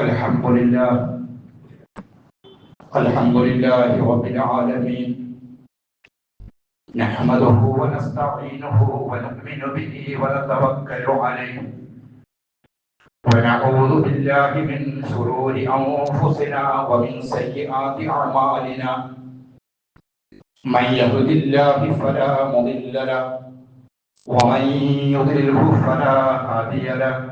الحمد لله. الحمد لله رب العالمين. نحمده ونستعينه ونؤمن به ونتوكل عليه. ونعوذ بالله من شرور أنفسنا ومن سيئات أعمالنا. من يهد الله فلا مضل له ومن يضلله فلا هادي له.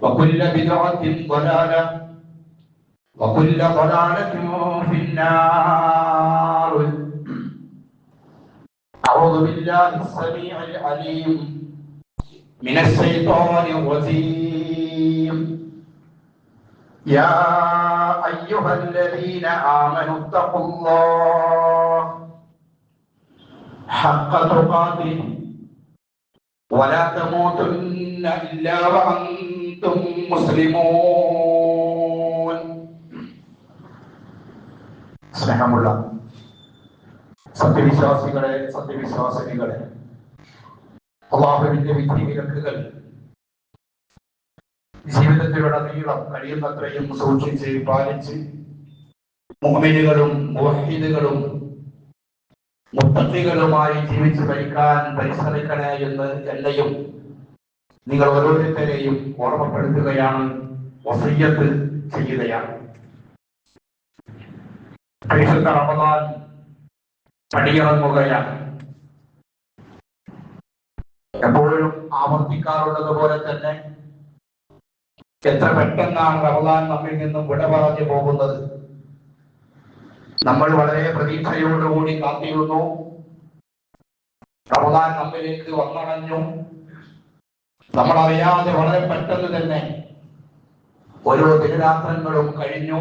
وكل بدعة ضلالة وكل ضلالة في النار. أعوذ بالله السميع العليم من الشيطان الرجيم. يا أيها الذين آمنوا اتقوا الله حق تقاته ولا تموتن إلا وأنتم مسلمون സ്നേഹമുള്ള സത്യവിശ്വാസികളെ സത്യവിശ്വാസിനികളെ അള്ളാഹുവിന്റെ വിധി വിലക്കുകൾ ജീവിതത്തിലുടനീളം കഴിയുന്നത്രയും സൂക്ഷിച്ച് പാലിച്ച് മുഹമ്മിനുകളും മുവഹിദുകളും മുത്തക്കികളുമായി ജീവിച്ചു ഭരിക്കാൻ പരിശ്രമിക്കണേ എന്ന് എന്നെയും നിങ്ങൾ ഓരോരുത്തരെയും ഓർമ്മപ്പെടുത്തുകയാണ് വസയ്യത്ത് ചെയ്യുകയാണ്. പരിശുദ്ധ റമദാൻ പടിയിറങ്ങുകയാണ്. എപ്പോഴും ആവർത്തിക്കാറുള്ളത് പോലെ തന്നെ എത്ര പെട്ടെന്നാണ് റമദാൻ നമ്മിൽ നിന്നും വിട പറഞ്ഞു പോകുന്നത്. നമ്മൾ വളരെ പ്രതീക്ഷയോടുകൂടി കാത്തിരുന്നു. റമദാൻ നമ്മിലേക്ക് വന്നണഞ്ഞു നമ്മൾ അറിയാതെ വളരെ പെട്ടെന്ന് തന്നെ ഓരോ ദിനരാത്രങ്ങളും കഴിഞ്ഞു.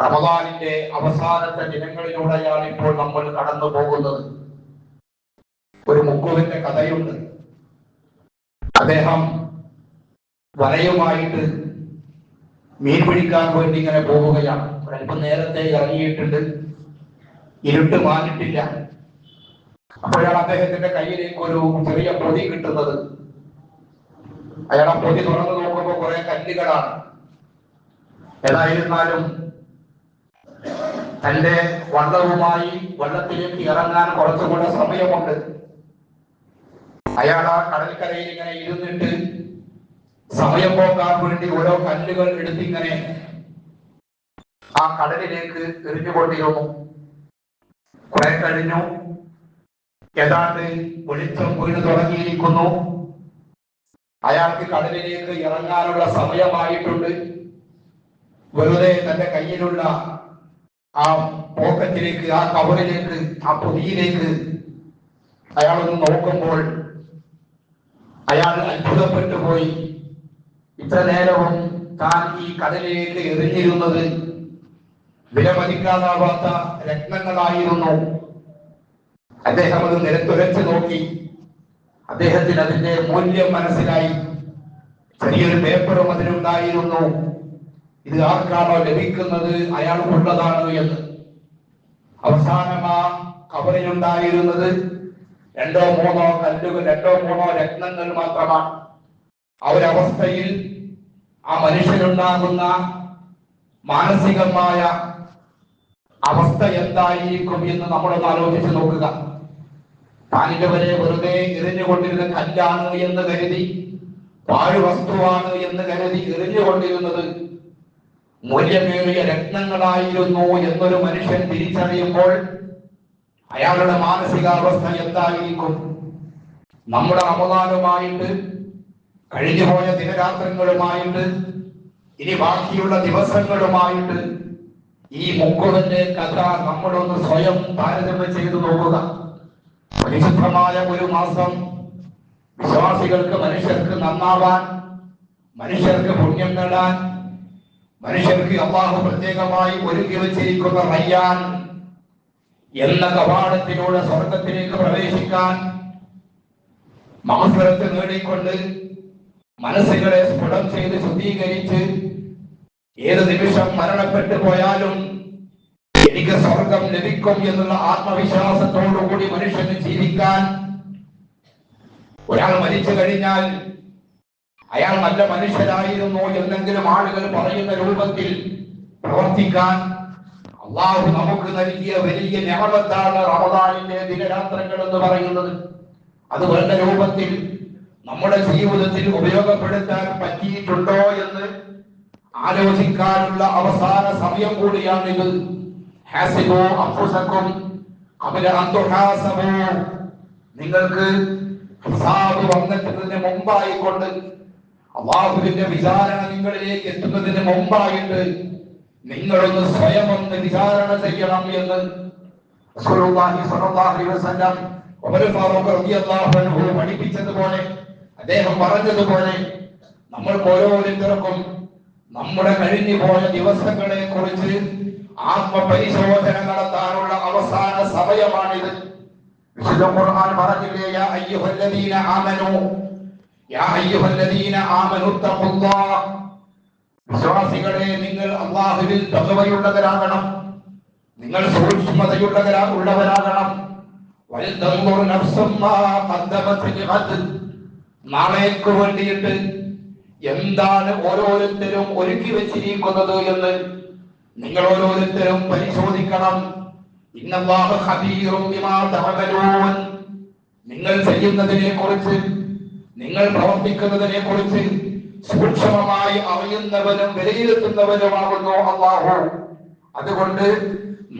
റമദാനിന്റെ അവസാനത്തെ ദിനങ്ങളിലൂടെയാണ് ഇപ്പോൾ നമ്മൾ കടന്നു പോകുന്നത്. ഒരു മുക്കുവിന്റെ കഥയുണ്ട്. അദ്ദേഹം വലയുമായിട്ട് മീൻ പിടിക്കാൻ വേണ്ടി ഇങ്ങനെ പോവുകയാണ്. ഒരല്പം നേരത്തെ ഇറങ്ങിയിട്ടുണ്ട്. ഇരുട്ട് മാറിയിട്ടില്ല. അപ്പോഴാണ് അദ്ദേഹത്തിന്റെ കയ്യിലേക്ക് ഒരു ചെറിയ പൊതി കിട്ടുന്നത്. അയാൾ ആ പൊതി തുറന്നു നോക്കുമ്പോൾ കുറെ കല്ലുകളാണ്. ഏതായിരുന്നാലും തന്റെ വള്ളവുമായി വള്ളത്തിലേക്ക് ഇറങ്ങാൻ കുറച്ചുകൂടെ സമയമുണ്ട്. അയാൾ ആ കടൽക്കരയിൽ ഇങ്ങനെ ഇരുന്നിട്ട് സമയം പോകാൻ വേണ്ടി ഓരോ കല്ലുകൾ എടുത്തിങ്ങനെ ആ കടലിലേക്ക് എറിഞ്ഞുകൊണ്ടിരുന്നു. കുറെ കഴിഞ്ഞു. ഏതാണ്ട് വെളിച്ചം വീണ് തുടങ്ങിയിരിക്കുന്നു. അയാൾക്ക് കടലിലേക്ക് ഇറങ്ങാനുള്ള സമയമായിട്ടുണ്ട്. വെറുതെ തന്റെ കയ്യിലുള്ള ആ പോക്കറ്റിലേക്ക് ആ കവറിലേക്ക് ആ പൊതിയിലേക്ക് അയാളൊന്ന് നോക്കുമ്പോൾ അയാൾ അത്ഭുതപ്പെട്ടു പോയി. ഇത്ര നേരവും താൻ ഈ കടലിലേക്ക് എറിഞ്ഞിരുന്നത് വിലമതിക്കാനാവാത്ത രത്നങ്ങളായിരുന്നു. അദ്ദേഹം അത് നിരത്തുരച്ച് നോക്കി. അദ്ദേഹത്തിന് അതിന്റെ മൂല്യം മനസ്സിലായി. ചെറിയൊരു പേപ്പറും അതിലുണ്ടായിരുന്നു. ഇത് ആർക്കാണോ ലഭിക്കുന്നത്? അയാൾക്കുള്ളതാണ് എന്ന്. അവസാനം ആ കബറിലുണ്ടായിരുന്നത് രണ്ടോ മൂന്നോ കല്ലുകൾ രണ്ടോ മൂന്നോ രത്നങ്ങൾ മാത്രമാണ്. ആ ഒരവസ്ഥയിൽ ആ മനുഷ്യനുണ്ടാകുന്ന മാനസികമായ അവസ്ഥ എന്തായിരിക്കും എന്ന് നമ്മളൊന്ന് ആലോചിച്ച് നോക്കുക. താനിന്റെ വരെ വെറുതെ എറിഞ്ഞുകൊണ്ടിരുന്ന കല്ലാണ് എന്ന് കരുതി പാഴ്വസ്തുവാണ് എന്ന് കരുതി എറിഞ്ഞുകൊണ്ടിരുന്നത്. മൂല്യമേറിയ രത്നങ്ങളായിരുന്നു എന്നൊരു മനുഷ്യൻ തിരിച്ചറിയുമ്പോൾ അയാളുടെ മാനസികാവസ്ഥ എന്തായിരിക്കും? നമ്മുടെ റമദാനുമായിട്ട് കഴിഞ്ഞുപോയ ദിനരാത്രങ്ങളുമായിട്ട് ഇനി ബാക്കിയുള്ള ദിവസങ്ങളുമായിട്ട് ഈ മുക്കുവന്റെ കഥ നമ്മളൊന്ന് സ്വയം താരതമ്യം ചെയ്തു നോക്കുക. പരിശുദ്ധമായ ഒരു മാസം വിശ്വാസികൾക്ക് മനുഷ്യർക്ക് നന്നാവാൻ മനുഷ്യർക്ക് പുണ്യം നേടാൻ മനുഷ്യർക്ക് അള്ളാഹു പ്രത്യേകമായി ഒരുക്കി വെച്ചിരിക്കുന്ന റയ്യാൻ എന്ന കവാടത്തിലൂടെ സ്വർഗത്തിലേക്ക് പ്രവേശിക്കാൻ മാസത്ത് നേടിക്കൊണ്ട് മനസ്സുകളെ സ്ഫുടം ചെയ്ത് ശുദ്ധീകരിച്ച് ഏത് നിമിഷം മരണപ്പെട്ടു പോയാലും എനിക്ക് സ്വർഗം ലഭിക്കും എന്നുള്ള ആത്മവിശ്വാസത്തോടുകൂടി മനുഷ്യന് ജീവിക്കാൻ ഒരാൾ മരിച്ചു കഴിഞ്ഞാൽ അയാൾ നല്ല മനുഷ്യരായിരുന്നു എന്നെങ്കിലും ആളുകൾ പറയുന്ന രൂപത്തിൽ പ്രവർത്തിക്കാൻ അള്ളാഹു നമുക്ക് നൽകിയ വലിയ ഞാമത്താണ് റമദാനിന്റെ ദിനരാത്രങ്ങൾ എന്ന് പറയുന്നത്. അത് വേണ്ട രൂപത്തിൽ നമ്മുടെ ജീവിതത്തിൽ ഉപയോഗപ്പെടുത്താൻ പറ്റിയിട്ടുണ്ടോ എന്ന് ആലോചിക്കാനുള്ള അവസാന സമയം കൂടിയാണിത്. ഹാസിബോ അഫുസക്കും അവർ അന്തുഹാസമോ നിങ്ങൾക്ക് ഹിസാബ് വന്നെത്തുന്നതിന് മുമ്പായിക്കൊണ്ട് അള്ളാഹുവിന്റെ വിചാരണ നിങ്ങളിലേക്ക് എത്തുന്നതിന് മുമ്പായിട്ട് നിങ്ങളൊന്ന് സ്വയം ഒന്ന് വിചാരണ ചെയ്യണം എന്ന് പഠിപ്പിച്ചതുപോലെ അദ്ദേഹം പറഞ്ഞതുപോലെ നമ്മൾ ഓരോരുത്തർക്കും നമ്മുടെ കഴിഞ്ഞു പോയ ദിവസങ്ങളെ കുറിച്ച് ആത്മപരിശോധന നടത്താനുള്ള അവസാന സമയമാണിത്. വിശുദ്ധ യാ അയ്യുഹല്ലദീന യാ അയ്യുഹല്ലദീന വിശ്വാസികളെ നിങ്ങൾ അള്ളാഹുവിൽ തകവയുള്ളവരാകണം. നിങ്ങൾ സൂക്ഷ്മതയുള്ളവരാ ഉള്ളവരാകണം. ഖദ്ദമത്. നാളേക്ക് വേണ്ടിയിട്ട് എന്താണ് ഓരോരുത്തരും ഒരുക്കി വെച്ചിരിക്കുന്നത് എന്ന് നിങ്ങൾ ഓരോരുത്തരും പരിശോധിക്കണം നിങ്ങൾ ചെയ്യുന്നതിനെ കുറിച്ച് നിങ്ങൾ പ്രവർത്തിക്കുന്നതിനെ കുറിച്ച് സൂക്ഷ്മമായി അറിയുന്നവനും വിലയിരുത്തുന്നവനുമാകുന്നു അള്ളാഹു അതുകൊണ്ട്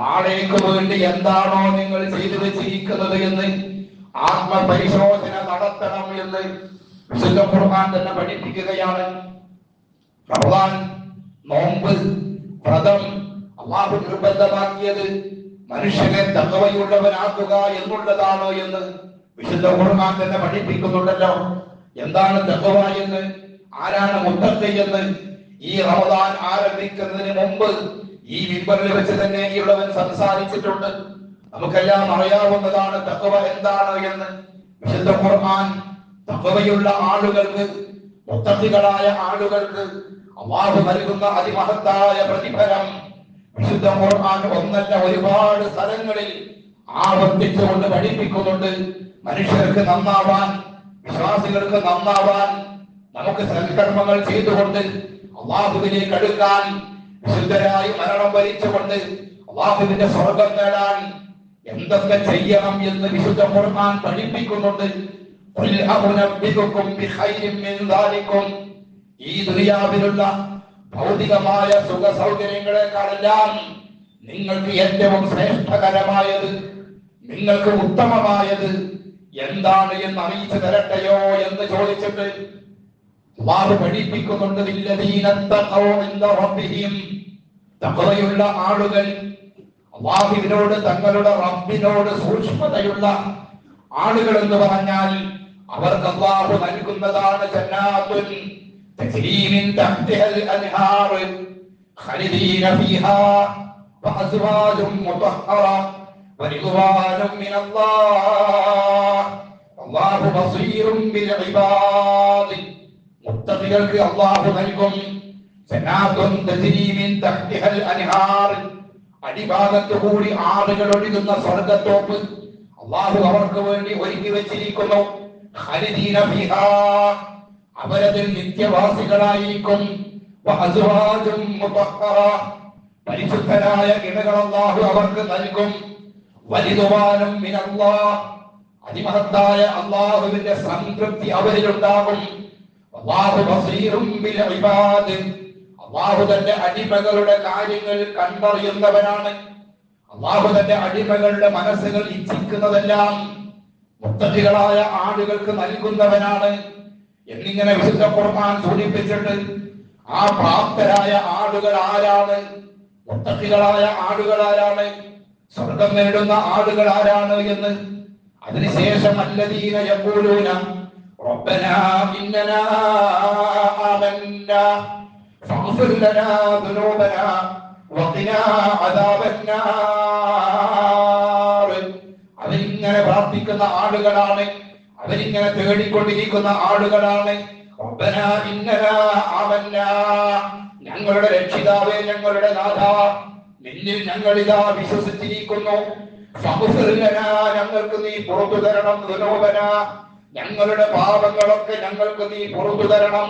നാളേക്ക് വേണ്ടി എന്താണോ നിങ്ങൾ ചെയ്തു വെച്ചിരിക്കുന്നത് എന്ന് ആത്മപരിശോധന നടത്തണം എന്ന് വിശുദ്ധ ഖുർആൻ തന്നെ പഠിപ്പിക്കുകയാണ്. നോമ്പ് വ്രതം അള്ളാഹു നിർബന്ധമാക്കിയത് മനുഷ്യനെ തകവയുള്ളവനാക്കുക എന്നുള്ളതാണോ എന്ന് വിശുദ്ധ ഖുർആൻ തന്നെ പഠിപ്പിക്കുന്നുണ്ടല്ലോ. എന്താണ് തകവ എന്ന്? ആരാണ് മുത്തഖി എന്ന്? ഈ റമദാൻ ആരംഭിക്കുന്നതിന് മുമ്പ് ഈ മിമ്പറിൽ വെച്ച് തന്നെ ഇവിടവൻ സംസാരിച്ചിട്ടുണ്ട്. നമുക്കെല്ലാം അറിയാവുന്നതാണ് തകവ എന്താണ് എന്ന്. വിശുദ്ധ ഖുർആൻ തകവയുള്ള ആളുകൾക്ക് മുത്തത്തികളായ ആളുകൾക്ക് അള്ളാഹു നൽകുന്ന അതിമഹത്തായ പ്രതിഫലം വിശുദ്ധ ഖുർആൻ ഒന്നല്ല ഒരുപാട് സ്ഥലങ്ങളിൽ ആവർത്തിച്ചുകൊണ്ട് പഠിപ്പിക്കുന്നുണ്ട്. മനുഷ്യർക്ക് നന്നാവാൻ വിശ്വാസികൾക്ക് നന്നാവാൻ നമുക്ക് സൽക്കർമ്മങ്ങൾ ചെയ്തുകൊണ്ട് അള്ളാഹുവിലേക്ക് അടുക്കാൻ വിശുദ്ധരായി മരണം വരിച്ചുകൊണ്ട് അള്ളാഹുവിന്റെ സ്വർഗം നേടാൻ എന്തൊക്കെ ചെയ്യണം എന്ന് വിശുദ്ധ ഖുർആൻ പഠിപ്പിക്കുന്നുണ്ട്. ഖുൽ ബിഖൈരിൻ മിൻ ഈ ദുനിയാവിലുള്ള ഭൗതികമായ സുഖ സൗകര്യങ്ങളെക്കാളെല്ലാം നിങ്ങൾക്ക് ഏറ്റവും ശ്രേഷ്ഠകരമായത് നിങ്ങൾക്ക് ഉത്തമമായത് എന്താണ് എന്ന് അറിയിച്ചു തരട്ടെയോ എന്ന് ചോദിച്ചിട്ട് അള്ളാഹു പഠിപ്പിക്കുന്നുണ്ട്. "ലില്ലദീന തഖൗ ഇൻദ ആളുകൾ അള്ളാഹുവിനോട് തങ്ങളുടെ റബ്ബിനോട് സൂക്ഷ്മതയുള്ള ആളുകൾ എന്ന് പറഞ്ഞാൽ അവർക്ക് അള്ളാഹു നൽകുന്നതാണ് ജന്നാത്തുൻ. തജ്രീ മിൻ തഹ്തിഹൽ അൻഹാർ ഖാലിദീന ഫീഹാ വഅസ്വാജും മുതഹ്ഹറ വറിദ്വാനും മിനല്ലാഹ് അല്ലാഹു ബസീറും ബിൽ ഇബാദ് മുത്തഖികൾക്ക് അള്ളാഹു നൽകും ജന്നാത്തുൻ തജ്രീ മിൻ തഹ്തിഹൽ അൻഹാർ അടിഭാഗത്തു കൂടി ആറുകൾ ഒഴുകുന്ന സ്വർഗത്തോപ്പ് അള്ളാഹു അവർക്ക് വേണ്ടി ഒരുക്കി വെച്ചിരിക്കുന്നു ഖലിദീന ഫിഹാ. അവരതിൽ നിത്യവാസികളായിരിക്കും. പരിശുദ്ധരായ ഇണകൾ അള്ളാഹു അവർക്ക് നൽകും. വലിതുവാനും മിനല്ലാഹ്. അതിമഹത്തായ അള്ളാഹുവിന്റെ സംതൃപ്തി അവരിലുണ്ടാകും. അള്ളാഹു ബസീറും ബിൽ ഇബാദ്. അള്ളാഹു തന്റെ അടിമകളുടെ കാര്യങ്ങൾ കണ്ടറിയുന്നവനാണ്. അള്ളാഹു തന്റെ അടിമകളുടെ മനസ്സുകൾ ഇച്ഛിക്കുന്നതെല്ലാം മുത്തജികളായ ആളുകൾക്ക് നൽകുന്നവനാണ്. എന്നിങ്ങനെ വിശുദ്ധ കുർബാൻ സൂചിപ്പിച്ചിട്ട് ആ പ്രാപ്തരായ ആളുകൾ ആരാണ്? മുത്തക്കികളായ ആളുകൾ ആരാണ്? സ്വർഗം നേടുന്ന ആളുകൾ ആരാണ് എന്ന്. അതിനുശേഷം അല്ലദീന യഖൂലൂന റബ്ബനാ ഫഗ്ഫിർ ലനാ വഖിനാ അവരിങ്ങനെ പ്രാർത്ഥിക്കുന്ന ആളുകളാണ് അവരിങ്ങനെ തേടിക്കൊണ്ടിരിക്കുന്ന ആളുകളാണ്. ഞങ്ങളുടെ രക്ഷിതാവേ ഞങ്ങളുടെ നാഥ. നിന്നിൽ ഞങ്ങൾ ഇതാ വിശ്വസിച്ചിരിക്കുന്നു ഞങ്ങൾക്ക് നീ പുറത്തു തരണം ഞങ്ങളുടെ പാപങ്ങളൊക്കെ ഞങ്ങൾക്ക് നീ പുറത്തു തരണം.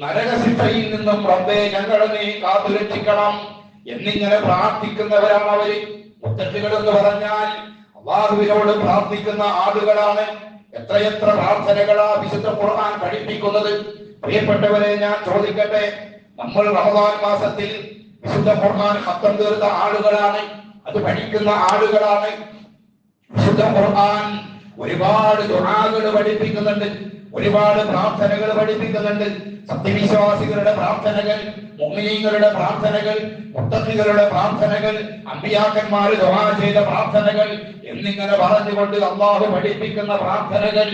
നരകശിക്ഷയിൽ നിന്നും റബ്ബേ ഞങ്ങളെ നീ കാത്തുരക്ഷിക്കണം എന്നിങ്ങനെ പ്രാർത്ഥിക്കുന്നവരാണ് അവർ മുത്തട്ടുകൾ എന്ന് പറഞ്ഞാൽ അള്ളാഹുവിനോട് പ്രാർത്ഥിക്കുന്ന ആളുകളാണ് എത്രയെത്ര പ്രാർത്ഥനകളാ വിശുദ്ധ ഖുർആൻ പഠിപ്പിക്കുന്നത്? പ്രിയപ്പെട്ടവരെ ഞാൻ ചോദിക്കട്ടെ നമ്മൾ റമദാൻ മാസത്തിൽ വിശുദ്ധ ഖുർആൻ ഹത്തം തീർത്ത ആളുകളാണ് അത് പഠിക്കുന്ന ആളുകളാണ്. വിശുദ്ധ ഖുർആൻ ഒരുപാട് ദുആകൾ പഠിപ്പിക്കുന്നുണ്ട്. ഒരുപാട് പ്രാർത്ഥനകൾ പഠിപ്പിക്കുന്നുണ്ട്. സത്യവിശ്വാസികളുടെ പ്രാർത്ഥനകൾ മുഅ്മിനീങ്ങളുടെ പ്രാർത്ഥനകൾ മുത്തത്തികളുടെ പ്രാർത്ഥനകൾ അമ്പിയാക്കന്മാർ ദുആ ചെയ്ത പ്രാർത്ഥനകൾ എന്നിങ്ങനെ പറഞ്ഞുകൊണ്ട് അള്ളാഹു പഠിപ്പിക്കുന്ന പ്രാർത്ഥനകൾ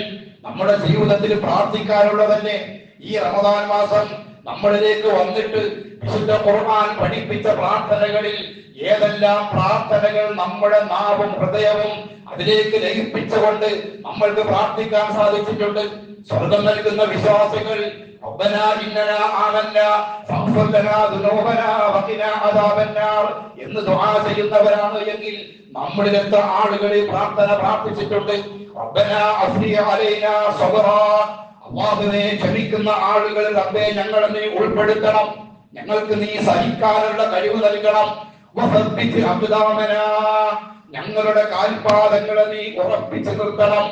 നമ്മുടെ ജീവിതത്തിൽ പ്രാർത്ഥിക്കാനുള്ളതല്ലേ? ഈ റമദാൻ മാസം നമ്മളിലേക്ക് വന്നിട്ട് വിശുദ്ധ ഖുർആൻ പഠിപ്പിച്ച പ്രാർത്ഥനകളിൽ ഏതെല്ലാം പ്രാർത്ഥനകൾ നമ്മുടെ നാവും ഹൃദയവും അതിലേക്ക് ലയിപ്പിച്ചുകൊണ്ട് നമ്മൾക്ക് പ്രാർത്ഥിക്കാൻ സാധിച്ചിട്ടുണ്ട് സ്വർഗം നൽകുന്ന വിശ്വാസികൾ ربنا إننا آمنا فاغفر لنا ذنوبنا وقنا عذاب النار എന്ന് ദുആ ചെയ്യുന്നവരാണ് എങ്കിൽ നമ്മളിൽ എത്ര ആളുകൾ ഈ പ്രാർത്ഥന പ്രാർത്ഥിച്ചിട്ടുണ്ട് ربنا أفرغ علينا صبرا അള്ളാഹുവെ ക്ഷമിക്കുന്ന ആളുകൾ റബ്ബേ ഞങ്ങളെ നീ ഉൾപ്പെടുത്തണം ഞങ്ങൾക്ക് നീ സഹിക്കാനുള്ള കഴിവ് നൽകണം വസബ്ബിത് അബ്ദാമനാ. ഞങ്ങളുടെ കാൽപാദങ്ങളെ നീ ഉറപ്പിച്ചു നിർത്തണം.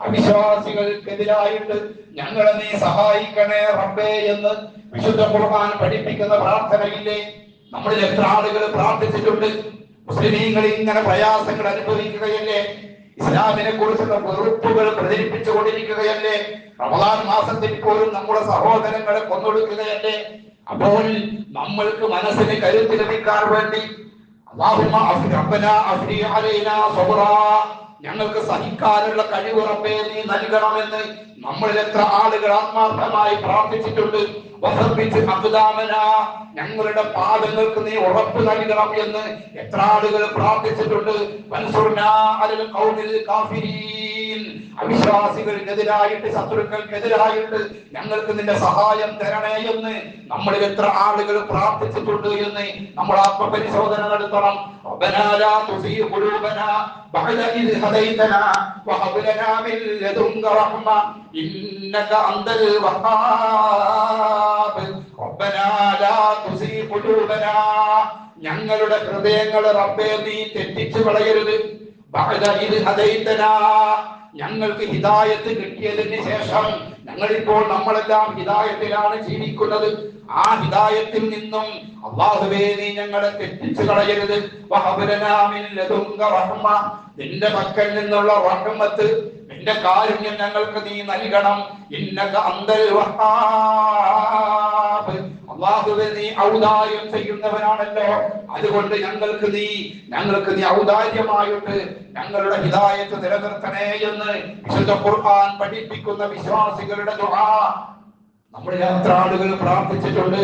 അവിശ്വാസികൾക്കെതിരായിട്ട് ഞങ്ങളെ നീ സഹായിക്കണേ റബ്ബേ എന്ന് വിശുദ്ധ ഖുർആൻ പഠിപ്പിക്കുന്ന പ്രാർത്ഥനയില്ലേ? നമ്മളിൽ എത്ര ആളുകൾ പ്രാർത്ഥിച്ചിട്ടുണ്ട്? മുസ്ലിമീങ്ങൾ ഇങ്ങനെ പ്രയാസങ്ങൾ അനുഭവിക്കുകയല്ലേ? ഇസ്ലാമിനെ കുറിച്ചുള്ള വെറുപ്പുകൾ പ്രചരിപ്പിച്ചുകൊണ്ടിരിക്കുകയല്ലേ? റമദാൻ മാസത്തിൽ പോലും നമ്മുടെ സഹോദരങ്ങളെ കൊന്നൊടുക്കുകയല്ലേ? അപ്പോൾ നമ്മൾക്ക് മനസ്സിന് കരുത്ത് ലഭിക്കാൻ വേണ്ടി ഞങ്ങൾക്ക് സഹിക്കാനുള്ള കഴിവ് റബ്ബേ നീ നൽകണമെന്ന് നമ്മളിൽ എത്ര ആളുകൾ ആത്മാർത്ഥമായി പ്രാർത്ഥിച്ചിട്ടുണ്ട്. വസർപ്പിച്ച് അബുദാമന ഞങ്ങളുടെ പാദങ്ങൾക്ക് നീ ഉറപ്പ് നൽകണം എന്ന് എത്ര ആളുകൾ പ്രാർത്ഥിച്ചിട്ടുണ്ട്. അവിശ്വാസികൾക്കെതിരായിട്ട് ശത്രുക്കൾക്കെതിരായിട്ട് ഞങ്ങൾക്ക് നിന്റെ സഹായം തരണേ എന്ന് നമ്മൾ എത്ര ആളുകൾ പ്രാർത്ഥിച്ചിട്ടുണ്ട് എന്ന് നമ്മൾ ആത്മപരിശോധന നടത്തണം. ഞങ്ങളുടെ ഹൃദയങ്ങൾ റബ്ബേ നീ തെറ്റിച്ചു കളയരുത്. ഇത് ഹദൈത്തനാ ഞങ്ങൾക്ക് ഹിതായത്ത് കിട്ടിയതിന് ശേഷം ഞങ്ങളിപ്പോൾ നമ്മളെല്ലാം ഹിതായത്തിലാണ് ജീവിക്കുന്നത്. ആ ഹിതായത്തിൽ നിന്നും അള്ളാഹുവേ നീ ഞങ്ങളെ തെറ്റിച്ചു കളയരുത്. നിന്റെ പക്കൽ നിന്നുള്ള റഹ്മത്ത് നിന്റെ കാരുണ്യം ഞങ്ങൾക്ക് നീ നൽകണം. ഇന്നക അന്തൽ അള്ളാഹുവേ നീ ഔദാര്യം ചെയ്യുന്നവനാണല്ലോ അതുകൊണ്ട് ഞങ്ങൾക്ക് നീ ഞങ്ങൾക്ക് നീ ഔദാര്യമായിട്ട് ഞങ്ങളുടെ ഹിദായത്ത് നിലനിർത്തണേ എന്ന് വിശുദ്ധ ഖുർആൻ പഠിപ്പിക്കുന്ന വിശ്വാസികളുടെ ദുആ നമ്മുടെ എത്ര ആളുകൾ പ്രാർത്ഥിച്ചിട്ടുണ്ട്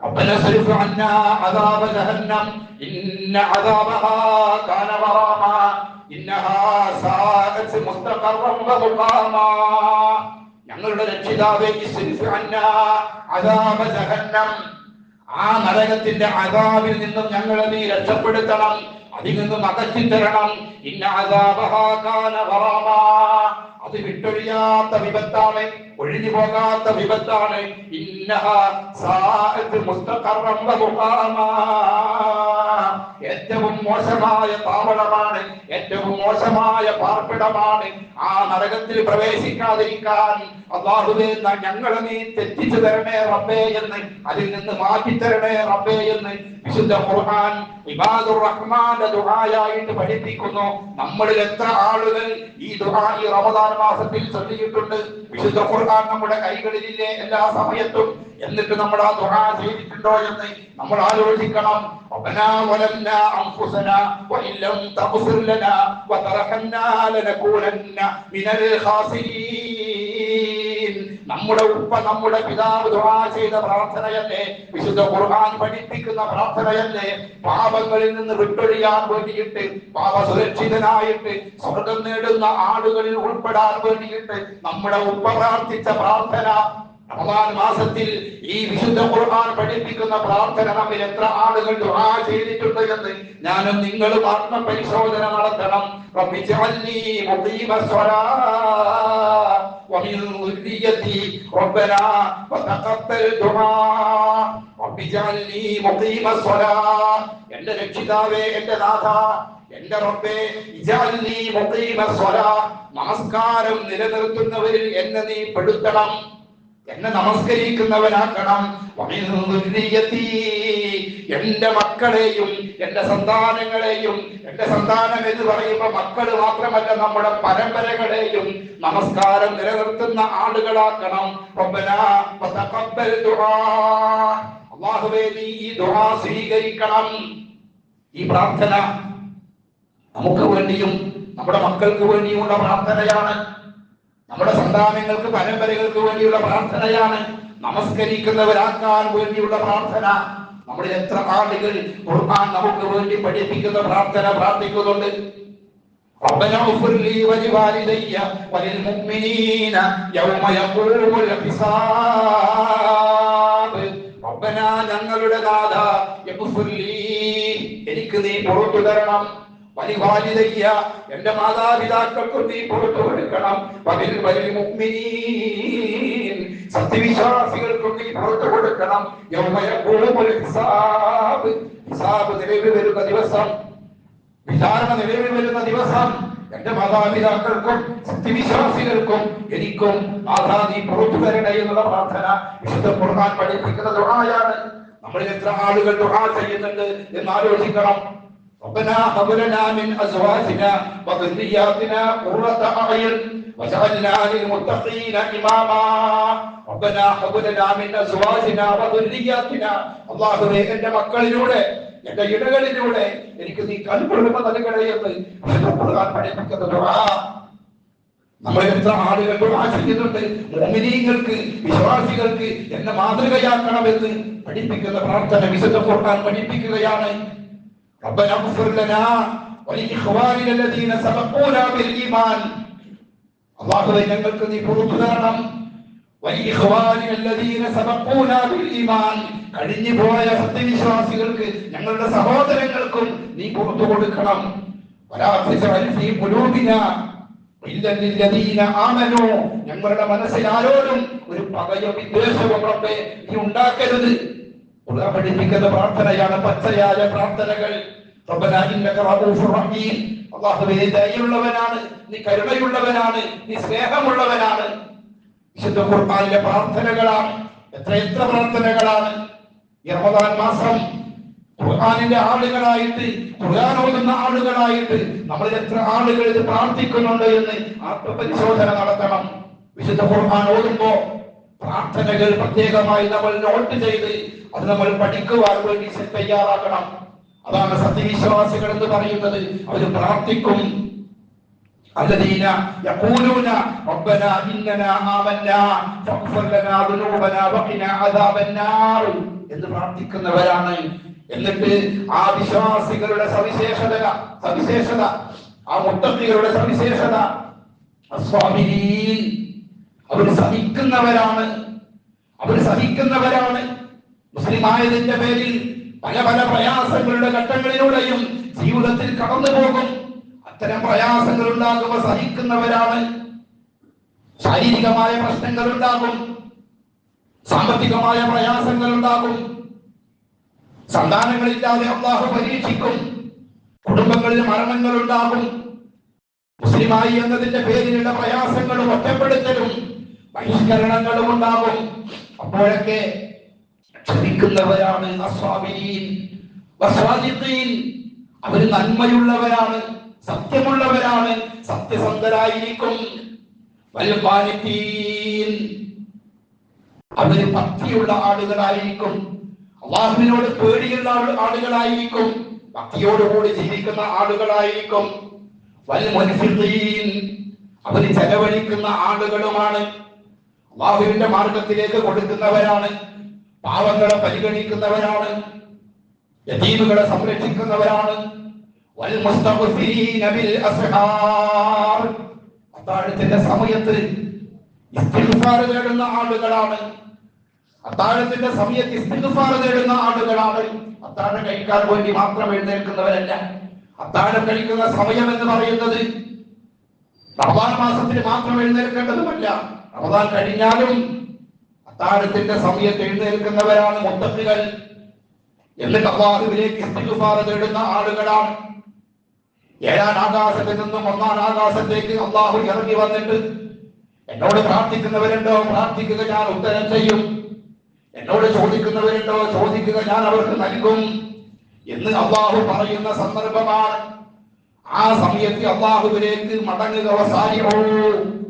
ربنا اصرف عنا عذاب جهنم إن عذابها كان غراما إنها ساءت مستقرا ومقاما ഞങ്ങളുടെ രക്ഷിതാവേ ആ നരകത്തിന്റെ അതാവിൽ നിന്നും ഞങ്ങളെ നീ രക്ഷപ്പെടുത്തണം. അതിൽ നിന്നും അകറ്റി തരണം ഇന്ന. അത് വിട്ടൊഴിയാത്ത വിപത്താണ് ഒഴിഞ്ഞു പോകാത്ത വിപത്താണ്. ഏറ്റവും മോശമായ താവളമാണ് ഏറ്റവും മോശമായ പാർപ്പിടമാണ് ആ നരകത്തിൽ പ്രവേശിക്കാതിരിക്കാൻ അള്ളാഹുവേ ന- ഞങ്ങളെ നീ തെറ്റിച്ചു തരണേ റബ്ബേ എന്ന് അതിൽ നിന്ന് മാറ്റി തരണേ റബ്ബേ എന്ന് വിശുദ്ധ ഖുർആൻ ഇബാദുർ റഹ്മാന്റെ ദുആയായിട്ട് പഠിപ്പിക്കുന്നു നമ്മളിൽ എത്ര ആളുകൾ ഈ ദുആ ഈ റമദാൻ മാസത്തിൽ ചൊല്ലിയിട്ടുണ്ട് വിശുദ്ധ ഖുർആൻ നമ്മുടെ കൈകളിലില്ലേ എല്ലാ സമയത്തും എന്നിട്ട് നമ്മൾ ആ ദുആ ചെയ്തിട്ടുണ്ടോ എന്ന് നമ്മൾ ആലോചിക്കണം ربنا ظلمنا أنفسنا وإن لم تغفر لنا وترحمنا لنكونن من الخاسرين നമ്മുടെ ഉപ്പ നമ്മുടെ പിതാവ് ദുആ ചെയ്ത പ്രാർത്ഥനയല്ലേ? വിശുദ്ധ ഖുർആൻ പഠിപ്പിക്കുന്ന പ്രാർത്ഥനയല്ലേ? പാപങ്ങളിൽ നിന്ന് വിട്ടൊഴിയാൻ വേണ്ടിയിട്ട് പാപ സുരക്ഷിതനായിട്ട് സ്വർഗം നേടുന്ന ആളുകളിൽ ഉൾപ്പെടാൻ വേണ്ടിയിട്ട് നമ്മുടെ ഉപ്പ പ്രാർത്ഥിച്ച പ്രാർത്ഥന റമദാൻ മാസത്തിൽ ഈ വിശുദ്ധ ഖുർആൻ പഠിപ്പിക്കുന്ന പ്രാർത്ഥന നമ്മിൽ എത്ര ആളുകൾ ദുആ ചെയ്തിട്ടുണ്ട് എന്ന് ഞാനും നിങ്ങളും ആത്മപരിശോധന നടത്തണം റബ്ബി ജഅൽനി മുഖീമ സ്വലാ ومن ذريتي ربنا وتقبل دعاء رب اجعلني مقيم الصلاة എന്റെ രക്ഷിതാവേ എന്റെ നാഥ എന്റെ റബ്ബേ ഇജാൽനി മുഖീമ സ്വലാ നമസ്കാരം നിലനിർത്തുന്നവരിൽ എന്നെ നീ പെടുത്തണം എന്നെ നമസ്കരിക്കുന്നവരാക്കണം. എന്റെ മക്കളെയും എന്റെ സന്താനങ്ങളെയും എന്റെ സന്താനം എന്ന് പറയുമ്പോ മക്കൾ മാത്രമല്ല നമ്മുടെ പരമ്പരകളെയും നമസ്കാരം നിലനിർത്തുന്ന ആളുകളാക്കണം. നീ ഈ ദുആ സ്വീകരിക്കണം. ഈ പ്രാർത്ഥന നമുക്ക് വേണ്ടിയും നമ്മുടെ മക്കൾക്ക് വേണ്ടിയുമുള്ള പ്രാർത്ഥനയാണ്. നമ്മുടെ സന്താനങ്ങൾക്ക് പരമ്പരകൾക്ക് വേണ്ടിയുള്ള പ്രാർത്ഥനയാണ് നമസ്കരിക്കുന്നവരാക്കാൻ വേണ്ടിയുള്ള പ്രാർത്ഥന നമ്മുടെ എത്ര ആളുകൾ ഖുർആൻ നമുക്ക് വേണ്ടി പഠിപ്പിക്കുന്ന പ്രാർത്ഥന പ്രാർത്ഥിക്കുന്നുണ്ട് ربنا اغفر لي ولوالدي وللمؤمنين يوم يقوم الحساب ربنا ഞങ്ങളുടെ നാഥ اغفر لي എനിക്ക് നീ പുറത്തു തരണം വലിവാലിതയ്യ എന്റെ മാതാപിതാക്കൾക്കും നീ പുറത്തു കൊടുക്കണം. വലിൽ വലിൽ മുഅ്മിനീൻ സത്യവിശ്വാസികൾക്കും നീ പുറത്തു കൊടുക്കണം. യൗമയ യഖൂമുൽ ഹിസാബ്. ഹിസാബ് നിലവിൽ വരുന്ന ദിവസം. വിചാരണ നിലവിൽ വരുന്ന ദിവസം. എന്റെ മാതാപിതാക്കൾക്കും സത്യവിശ്വാസികൾക്കും എനിക്കും നീ പുറത്തു തരണേ എന്നുള്ള പ്രാർത്ഥന വിശുദ്ധ ഖുർആൻ പഠിപ്പിക്കുന്ന ദുആയാണ്. നമ്മളിൽ എത്ര ആളുകൾ ദുആ ചെയ്യുന്നുണ്ട് എന്ന് ആലോചിക്കണം. ربنا هب لنا من ازواجنا وذرياتنا قرة اعين وجعلنا للمتقين اماما ربنا هب لنا من ازواجنا وذرياتنا അള്ളാഹുവേ എന്റെ മക്കളിലൂടെ എന്റെ ഇടകളിലൂടെ എനിക്ക് നീ കൽപ്പൊഴുമ നൽകണേ എന്ന് വിശുദ്ധ ഖുർആൻ പഠിപ്പിക്കുന്ന ദുആ നമ്മൾ എത്ര ആളുകൾ ദുആ ചെയ്യുന്നുണ്ട് മുഅ്മിനീങ്ങൾക്ക് വിശ്വാസികൾക്ക് എന്നെ മാതൃകയാക്കണമെന്ന് പഠിപ്പിക്കുന്ന പ്രാർത്ഥന വിശുദ്ധ ഖുർആൻ പഠിപ്പിക്കുകയാണ് ربنا اغفر لنا ولإخواننا الذين سبقونا بالإيمان അള്ളാഹുവെ ഞങ്ങൾക്ക് നീ പുറത്തു തരണം വലിയ الذين سبقونا بالإيمان കഴിഞ്ഞു പോയ സത്യവിശ്വാസികൾക്ക് ഞങ്ങളുടെ സഹോദരങ്ങൾക്കും നീ പുറത്തു കൊടുക്കണം ولا تجعل في قلوبنا غلا للذين آمنوا ഞങ്ങളുടെ മനസ്സിൽ ആരോടും ഒരു പകയോ വിദ്വേഷവും റബ്ബേ നീ ഉണ്ടാക്കരുത് ഖുർആൻ പഠിപ്പിക്കുന്ന പ്രാർത്ഥനയാണ് പച്ചയായ പ്രാർത്ഥനകൾ. റഹീം. അല്ലാഹുവേ നീ കരുണയുള്ളവനാണ് നീ സ്നേഹമുള്ളവനാണ്. വിശുദ്ധ ഖുർആനിലെ പ്രാർത്ഥനകളാണ് എത്ര എത്ര പ്രാർത്ഥനകളാണ്. ഈ റമദാൻ മാസം ഖുർആനിന്റെ ആളുകളായിട്ട് ഖുർആൻ ഓതുന്ന ആളുകളായിട്ട് നമ്മൾ എത്ര ആളുകൾ ഇത് പ്രാർത്ഥിക്കുന്നുണ്ട് എന്ന് ആത്മപരിശോധന നടത്തണം. വിശുദ്ധ ഖുർആൻ ഓതുമ്പോ പ്രാർത്ഥനകൾ പ്രത്യേകമായി നമ്മൾ നോട്ട് ചെയ്ത് അത് നമ്മൾ പഠിക്കുവാൻ വേണ്ടി തയ്യാറാക്കണം അതാണ് സത്യവിശ്വാസികൾ എന്ന് പറയുന്നത് അവർ പ്രാർത്ഥിക്കും الذين يقولون ربنا إننا آمنا فاغفر لنا ذنوبنا وقنا عذاب النار എന്ന് പ്രാർത്ഥിക്കുന്നവരാണ് എന്നിട്ട് ആ വിശ്വാസികളുടെ സവിശേഷത സവിശേഷത ആ മുത്തക്കികളുടെ സവിശേഷത അസ്വാമിനീൻ അവർ സഹിക്കുന്നവരാണ്. അവർ സഹിക്കുന്നവരാണ്. മുസ്ലിമായതിന്റെ പേരിൽ പല പല പ്രയാസങ്ങളുടെ ഘട്ടങ്ങളിലൂടെയും ജീവിതത്തിൽ കടന്നു പോകും. അത്തരം പ്രയാസങ്ങൾ ഉണ്ടാകുമ്പോൾ സഹിക്കുന്നവരാണ്. ശാരീരികമായ പ്രശ്നങ്ങൾ ഉണ്ടാകും. സാമ്പത്തികമായ പ്രയാസങ്ങൾ ഉണ്ടാകും. സന്താനങ്ങളില്ലാതെ അള്ളാഹു പരീക്ഷിക്കും. കുടുംബങ്ങളിൽ മരണങ്ങൾ ഉണ്ടാകും. മുസ്ലിമായി എന്നതിന്റെ പേരിലുള്ള പ്രയാസങ്ങളും ഒറ്റപ്പെടുത്തലും ബഹിഷ്കരണങ്ങളും ഉണ്ടാകും അപ്പോഴൊക്കെ ക്ഷമിക്കുന്നവരാണ്. അവർ നന്മയുള്ളവരാണ് സത്യമുള്ളവരാണ് സത്യസന്ധരായിരിക്കും. അവർ ഭക്തിയുള്ള ആളുകളായിരിക്കും അള്ളാഹുവിനോട് പേടിയുള്ള ആളുകളായിരിക്കും ഭക്തിയോടുകൂടി ജീവിക്കുന്ന ആളുകളായിരിക്കും വൽമുൻഫിഖീൻ. അവർ ചെലവഴിക്കുന്ന ആളുകളുമാണ് അള്ളാഹുവിന്റെ മാർഗത്തിലേക്ക് കൊടുക്കുന്നവരാണ് പാവങ്ങളെ പരിഗണിക്കുന്നവരാണ് യതീമുകളെ സംരക്ഷിക്കുന്നവരാണ്. അത്താഴത്തിന്റെ സമയത്ത് ഇസ്തിഗ്ഫാർ ആളുകളാണ്. അത്താഴത്തിന്റെ സമയത്ത് ഇസ്തിഗ്ഫാർ തേടുന്ന ആളുകളാണ്. അത്താഴം കഴിക്കാൻ വേണ്ടി മാത്രം എഴുന്നേൽക്കുന്നവരല്ല. അത്താഴം കഴിക്കുന്ന സമയം എന്ന് പറയുന്നത് റമദാൻ മാസത്തിൽ മാത്രം എഴുന്നേൽക്കേണ്ടതുമല്ല. റമദാൻ കഴിഞ്ഞാലും അത്താഴത്തിന്റെ സമയത്ത് എഴുന്നേൽക്കുന്നവരാണ് മുത്തക്കുകൾ എന്നിട്ട് അള്ളാഹുവിലേക്ക് ഇസ്തിഗ്ഫാർ തേടുന്ന ആളുകളാണ്. ഏഴാം ആകാശത്തിൽ നിന്നും ഒന്നാം ആകാശത്തേക്ക് അള്ളാഹു ഇറങ്ങി വന്നിട്ട് എന്നോട് പ്രാർത്ഥിക്കുന്നവരുണ്ടോ? പ്രാർത്ഥിക്കുക ഞാൻ ഉത്തരം ചെയ്യും. എന്നോട് ചോദിക്കുന്നവരുണ്ടോ? ചോദിക്കുക ഞാൻ അവർക്ക് നൽകും. എന്ന് അള്ളാഹു പറയുന്ന സന്ദർഭമാണ്. ആ സമയത്ത് അള്ളാഹുവിലേക്ക് മടങ്ങുക വസാരിഹൂ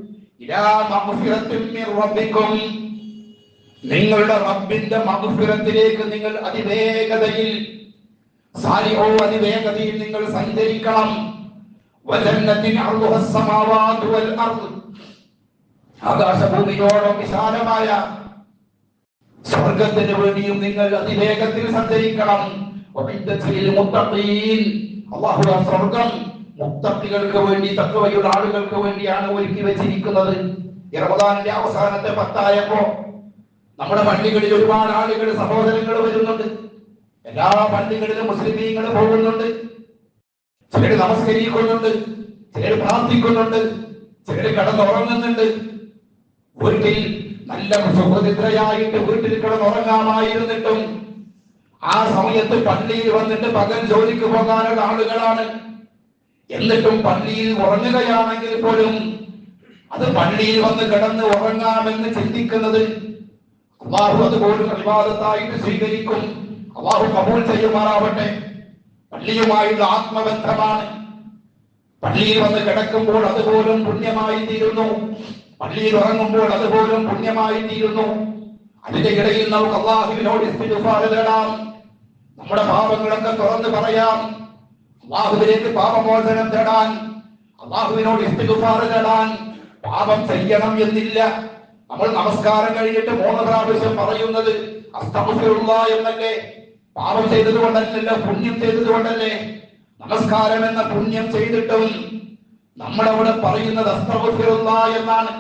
നിങ്ങളുടെ റബ്ബിന്റെ മഗ്ഫിറത്തിലേക്ക് നിങ്ങൾ അതിവേഗതയിൽ സാരിഹോ അതിവേഗതയിൽ നിങ്ങൾ സഞ്ചരിക്കണം. ആകാശഭൂമിയോളം വിശാലമായ സ്വർഗത്തിന് വേണ്ടിയും നിങ്ങൾ അതിവേഗത്തിൽ സഞ്ചരിക്കണം. അള്ളാഹു സ്വർഗം മുത്തഖികൾക്ക് വേണ്ടി തക്കവയുള്ള ആളുകൾക്ക് വേണ്ടിയാണ് ഒരുക്കി വെച്ചിരിക്കുന്നത്. റമദാനിന്റെ അവസാനത്തെ പത്തായപ്പോ നമ്മുടെ പള്ളികളിൽ ഒരുപാട് ആളുകൾ സഹോദരങ്ങൾ വരുന്നുണ്ട്. എല്ലാ പള്ളികളിലും മുസ്ലിമീങ്ങൾ പോകുന്നുണ്ട്. ചിലർ നമസ്കരിക്കുന്നുണ്ട് ചിലർ പ്രാർത്ഥിക്കുന്നുണ്ട് ചിലർ കടന്നുറങ്ങുന്നുണ്ട്. വീട്ടിൽ നല്ല സുഖനിദ്രയായിട്ട് വീട്ടിൽ കിടന്നുറങ്ങാമായിരുന്നിട്ടും ആ സമയത്ത് പള്ളിയിൽ വന്നിട്ട് പകൽ ജോലിക്ക് പോകാനുള്ള ആളുകളാണ്. എന്നിട്ടും പള്ളിയിൽ ഉറങ്ങുകയാണെങ്കിൽ പോലും അത് പള്ളിയിൽ വന്ന് കിടന്ന് ഉറങ്ങാമെന്ന് ചിന്തിക്കുന്നത് അള്ളാഹു അത് പോലും സ്വീകരിക്കും. അള്ളാഹു കബൂൽ ചെയ്യുമാറാവട്ടെ. പള്ളിയുമായുള്ള ആത്മബന്ധമാണ്. പള്ളിയിൽ വന്ന് കിടക്കുമ്പോൾ അതുപോലും പുണ്യമായി തീരുന്നു പള്ളിയിൽ ഉറങ്ങുമ്പോൾ അതുപോലും പുണ്യമായി തീരുന്നു അതിന്റെ ഇടയിൽ നമുക്ക് അള്ളാഹുവിനോട് തേടാം. നമ്മുടെ പാപങ്ങളൊക്കെ തുറന്നു പറയാം. അള്ളാഹുവിലേക്ക് പാപമോചനം തേടാൻ അള്ളാഹുവിനോട് ഇസ്തിഗ്ഫാർ തേടാൻ പാപം ചെയ്യണം എന്നില്ല. നമ്മൾ നമസ്കാരം കഴിഞ്ഞിട്ട് മൂന്ന് പ്രാവശ്യം പറയുന്നത് അസ്തഗ്ഫിറുല്ലാ എന്നല്ലേ? പാപം ചെയ്തത് കൊണ്ടല്ലല്ലോ പുണ്യം ചെയ്തത് കൊണ്ടല്ലേ നമസ്കാരം എന്ന പുണ്യം ചെയ്തിട്ടും നമ്മളവിടെ പറയുന്നത് അസ്തഗ്ഫിറുല്ലാ എന്നാണ്.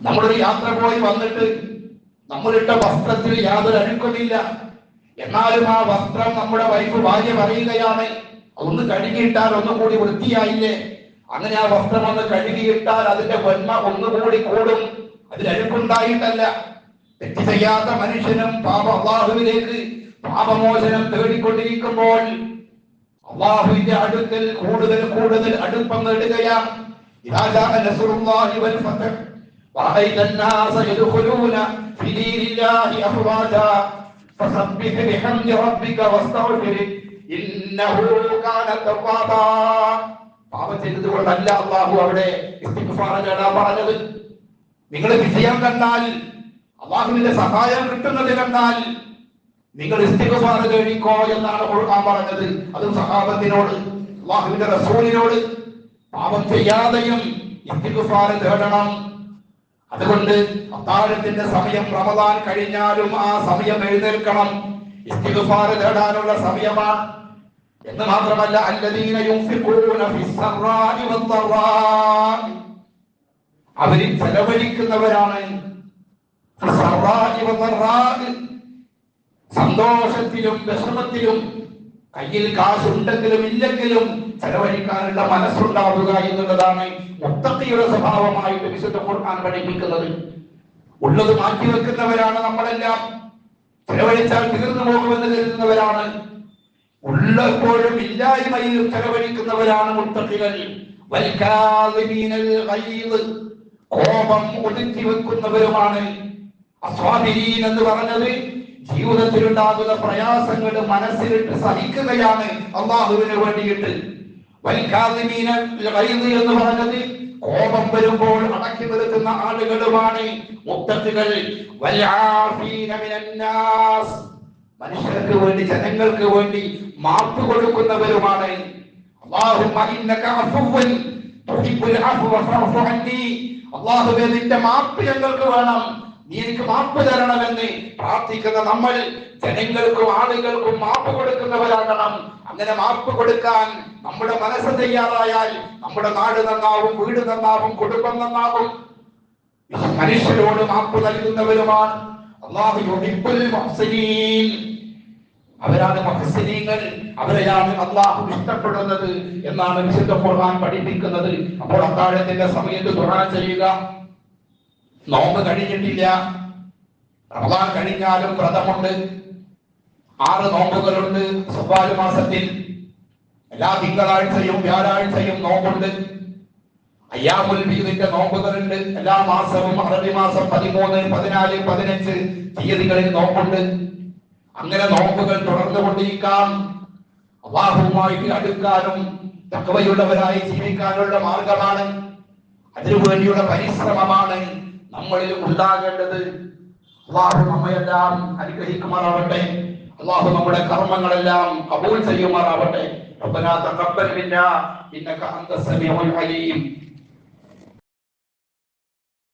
നമ്മളൊരു യാത്ര പോയി വന്നിട്ട് നമ്മളിട്ട വസ്ത്രത്തിൽ യാതൊരു അഴുക്കുമില്ല എന്നാലും ആ വസ്ത്രം നമ്മുടെ വൈഫ് ഭാര്യ പറയുകയാണ്. ഒന്ന് കഴുകിയിട്ടാൽ ഒന്നുകൂടി വൃത്തിയായില്ലേ? അങ്ങനെ ആ വസ്ത്രം ഒന്ന് കഴുകിയിട്ടാൽ അതിന്റെ വന്മ ഒന്നുകൂടി കൂടും. അതിൽ അഴുക്കുണ്ടായിട്ടല്ല. തെറ്റ് ചെയ്യാത്ത മനുഷ്യനും പാപ അള്ളാഹുവിലേക്ക് പാപമോചനം തേടിക്കൊണ്ടിരിക്കുമ്പോൾ അള്ളാഹുവിന്റെ അടുക്കൽ കൂടുതൽ കൂടുതൽ അടുപ്പം നേടുകയാണ്. ജാഅ നസ്റുല്ലാഹി വൽ ഫതഹ് ورأيت الناس يدخلون في دين الله أفواجا فسبح بحمد ربك واستغفره إنه كان توابا പാപം ചെയ്തത് കൊണ്ടല്ല അള്ളാഹു അവിടെ ഇസ്തിഗ്ഫാർ നേടാൻ പറഞ്ഞത് നിങ്ങൾ വിജയം കണ്ടാൽ അള്ളാഹുവിന്റെ സഹായം കിട്ടുന്നത് കണ്ടാൽ നിങ്ങൾ ഇസ്തിഗ്ഫാർ കഴിക്കോ എന്നാണ് ഖുർആൻ പറഞ്ഞത് അതും സഹാബത്തിനോട് അള്ളാഹുവിന്റെ റസൂലിനോട് പാപം ചെയ്യാതെയും ഇസ്തിഗ്ഫാർ തേടണം അതുകൊണ്ട് അത്താഴത്തിന്റെ സമയം റമദാൻ കഴിഞ്ഞാലും ആ സമയം എഴുന്നേൽക്കണം. ഇസ്തിഗ്ഫാർ തേടാനുള്ള സമയമാണ് എന്ന് മാത്രമല്ല അല്ലദീന യുൻഫിഖൂന ഫിസ്സറാഇ വദ്ദറാഇ അവരിൽ ചെലവഴിക്കുന്നവരാണ്. സന്തോഷത്തിലും വിഷമത്തിലും കയ്യിൽ കാശുണ്ടെങ്കിലും ഇല്ലെങ്കിലും ചെലവഴിക്കാനുള്ള മനസ്സുണ്ടാവുക എന്നുള്ളതാണ് മുത്തത്തിയുടെ സ്വഭാവമായിട്ട് വിശുദ്ധ ഖുർആൻ പഠിപ്പിക്കുന്നത്. ഉള്ളത് മാറ്റി വെക്കുന്നവരാണ് നമ്മളെല്ലാം. ചെലവഴിച്ചാൽ തീർന്നു പോകുമെന്ന് കരുതുന്നവരാണ്. ഉള്ളപ്പോഴും ഇല്ലായ്മയിൽ ചെലവഴിക്കുന്നവരാണ് കോപം ഒതുക്കി വെക്കുന്നവരുമാണ്. അസ്വാബിരീൻ എന്ന് പറഞ്ഞത് ജീവിതത്തിൽ ഉണ്ടാകുന്ന പ്രയാസങ്ങൾ മനസ്സിലിട്ട് സഹിക്കുകയാണ് അള്ളാഹുവിന് വേണ്ടിയിട്ട്. എന്ന് പറഞ്ഞത് കോപം വരുമ്പോൾ അടക്കി നിർത്തുന്ന ആളുകളുമാണ് മിനന്നാസ്. മനുഷ്യർക്ക് വേണ്ടി ജനങ്ങൾക്ക് വേണ്ടി മാപ്പ് കൊടുക്കുന്നവരുമാണ്. അള്ളാഹു നിന്റെ മാപ്പ് ഞങ്ങൾക്ക് വേണം. നീ എനിക്ക് മാപ്പ് തരണമെന്ന് പ്രാർത്ഥിക്കുന്ന നമ്മൾ ജനങ്ങൾക്കും ആളുകൾക്കും മാപ്പ് കൊടുക്കുന്നവരാകണം. അങ്ങനെ മാപ്പ് കൊടുക്കാൻ നമ്മുടെ മനസ്സ് തയ്യാറായാൽ നമ്മുടെ നാട് നന്നാവും വീട് നന്നാവും കുടുംബം നന്നാവും. മനുഷ്യരോട് മാപ്പ് നൽകുന്നവരുമാണ്. അവരാണ് മുഹ്സിനീങ്ങൾ. അവരെയാണ് അള്ളാഹു ഇഷ്ടപ്പെടുന്നത് എന്നാണ് വിശുദ്ധ ഖുർആൻ പഠിപ്പിക്കുന്നത്. അപ്പോൾ അത്താഴത്തിന്റെ സമയത്ത് ദുആ ചെയ്യുക. നോമ്പ് കഴിഞ്ഞിട്ടില്ല റമദാൻ കഴിഞ്ഞാലും വ്രതമുണ്ട്. ആറ് നോമ്പുകളുണ്ട് സുബാൽ മാസത്തിൽ. എല്ലാ തിങ്കളാഴ്ചയും വ്യാഴാഴ്ചയും നോമ്പുണ്ട്. അയ്യാമുൽ ബീദിന്റെ നോമ്പുകളുണ്ട്. എല്ലാ മാസവും അറബി മാസം പതിമൂന്ന് പതിനാല് പതിനഞ്ച് തീയതികളിൽ നോമ്പുണ്ട്. അങ്ങനെ നോമ്പുകൾ തുടർന്നു കൊണ്ടിരിക്കാം അള്ളാഹുമായിട്ട് അടുക്കാനും തക്കവയുള്ളവരായി ജീവിക്കാനുള്ള മാർഗമാണ്. അതിനു വേണ്ടിയുള്ള പരിശ്രമമാണ്. നമ്മളിൽ ഉണ്ടാകേണ്ടത് അള്ളാഹു നമ്മയെല്ലാം അനുഗ്രഹിക്കുമാറാവട്ടെ അള്ളാഹു നമ്മുടെ കർമ്മങ്ങളെല്ലാം കബൂൽ ചെയ്യുമാറാവട്ടെ ربنا تقبل منا انك انت السميع العليم